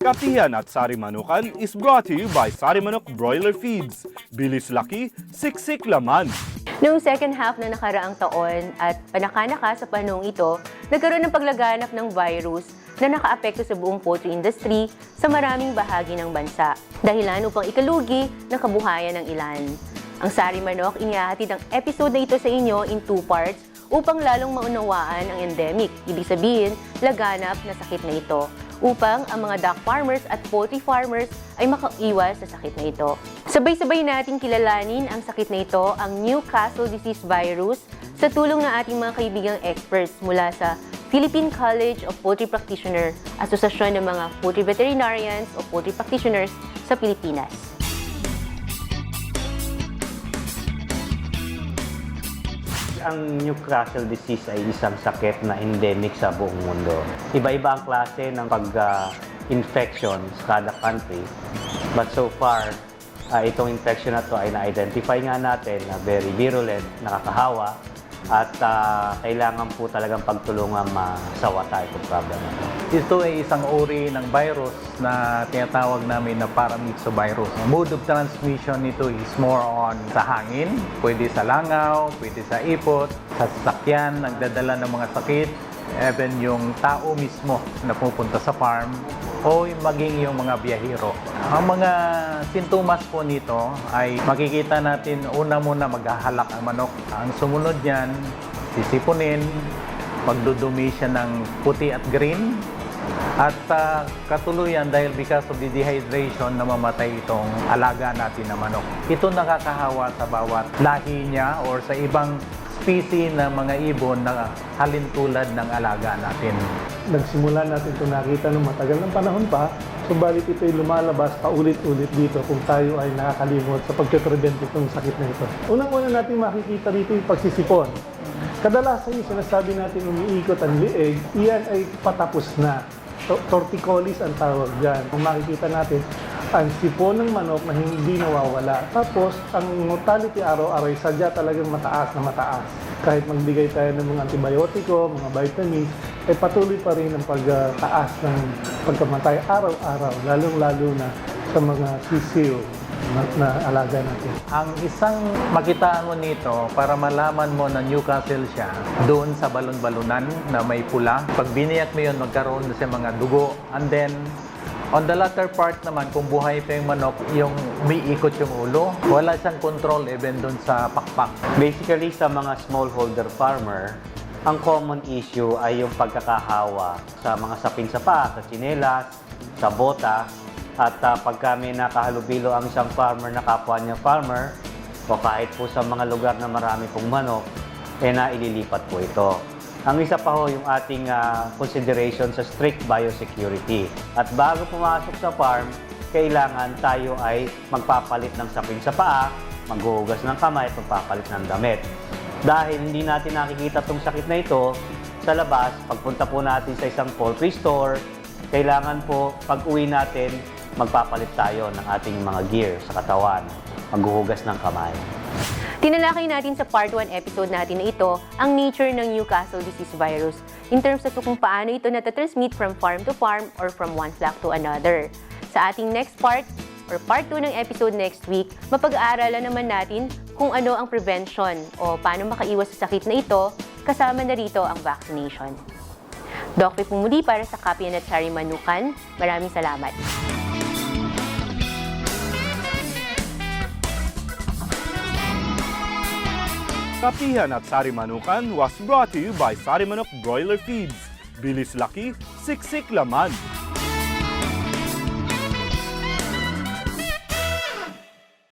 Kapihan at Sari Manukan is brought to you by Sari Manok Broiler Feeds. Bilis laki, siksik laman. Noong second half ng nakaraang taon at panakanaka sa panahong ito, nagkaroon ng paglaganap ng virus na nakaapekto sa buong poultry industry sa maraming bahagi ng bansa. Dahilan upang ikalugi ng kabuhayan ng ilan. Ang Sari Manok inihahatid ang episode na ito sa inyo in two parts upang lalong maunawaan ang endemic, ibig sabihin, laganap na sakit na ito upang ang mga duck farmers at poultry farmers ay makaiwas sa sakit na ito. Sabay-sabay nating kilalanin ang sakit na ito, ang Newcastle disease virus, sa tulong ng ating mga kaibigang experts mula sa Philippine College of Poultry Practitioner, Asosasyon ng mga Poultry Veterinarians o Poultry Practitioners sa Pilipinas. Ang Newcastle disease ay isang sakit na endemic sa buong mundo. Iba-iba ang klase ng pag-infection sa kada country. But so far, ah, itong infection na to ay na-identify nga natin na very virulent, nakakahawa, at ah, kailangan po talagang pagtulungan masawa tayo itong problem. Ito ay isang uri ng virus na tinatawag namin na paramyxovirus. Ang mode of transmission nito is more on sa hangin, pwede sa langaw, pwede sa ipot, sa sasakyan, nagdadala ng mga sakit, even yung tao mismo na pupunta sa farm, o maging yung mga biyahero. Ang mga sintomas po nito ay makikita natin una muna maghahalak ang manok. Ang sumunod niyan, sisipunin, magdudumi siya ng puti at green. At ah, katuluyan dahil because of the dehydration namamatay itong alaga natin na manok. Ito nakakahawa sa bawat lahi niya or sa ibang species ng mga ibon na halintulad ng alaga natin. Nagsimula natin ito nakita ng matagal ng panahon pa, subalit ito ay lumalabas paulit-ulit dito kung tayo ay nakakalimot sa pagpe-prevent itong sakit na ito. Unang-una natin makikita rito yung pagsisipon. Kadalasan yung sinasabi natin umiikot ang lieg, iyan ay patapos na. To- Torticollis ang tawag dyan. Kung makikita natin, ang sipon ng manok na hindi nawawala. Tapos, ang mortality araw-araw ay sadya talagang mataas na mataas. Kahit magbigay tayo ng mga antibiotiko, mga vitamins, ay patuloy pa rin ang pagtaas ng pagkamatay araw-araw, lalong-lalo na sa mga sisiw na, na alaga natin. Ang isang makitaan mo nito para malaman mo na Newcastle siya, doon sa balon-balunan na may pula. Pag biniyak mo yun, magkaroon na siya mga dugo. And then, on the latter part naman, kung buhay pa yung manok, yung umiikot yung ulo, wala siyang control even doon sa pakpak. Basically, sa mga smallholder farmer, ang common issue ay yung pagkakahawa sa mga sapin sa paa, sa tsinelas, sa bota, at uh, pagka may nakahalubilo ang isang farmer na kapwa niya farmer, o kahit po sa mga lugar na marami pong manok, eh naililipat po ito. Ang isa pa ho yung ating ah, consideration sa strict biosecurity. At bago pumasok sa farm, kailangan tayo ay magpapalit ng sapin sa paa, maghuhugas ng kamay at magpapalit ng damit. Dahil hindi natin nakikita itong sakit na ito sa labas, pagpunta po natin sa isang poultry store, kailangan po pag uwi natin, magpapalit tayo ng ating mga gear sa katawan, maghuhugas ng kamay. Tinalakay natin sa part 1 episode natin na ito ang nature ng Newcastle disease virus in terms of kung paano ito natatransmit from farm to farm or from one flock to another. Sa ating next part or part 2 ng episode next week, mapag-aaralan naman natin kung ano ang prevention o paano makaiwas sa sakit na ito, kasama na rito ang vaccination. Dr. Pumuli para sa Kapian at Sari Manukan, maraming salamat. Kapihan at Sari Manukan was brought to you by Sari Manok Broiler Feeds. Bilis laki, siksik laman.